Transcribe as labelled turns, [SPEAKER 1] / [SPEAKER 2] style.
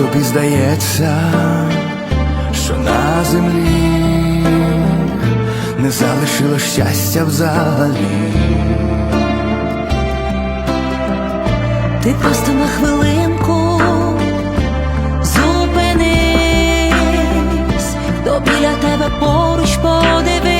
[SPEAKER 1] тобі здається, що на землі не залишило щастя взагалі.
[SPEAKER 2] Ти просто на хвилинку зупинись, то біля тебе поруч подивись.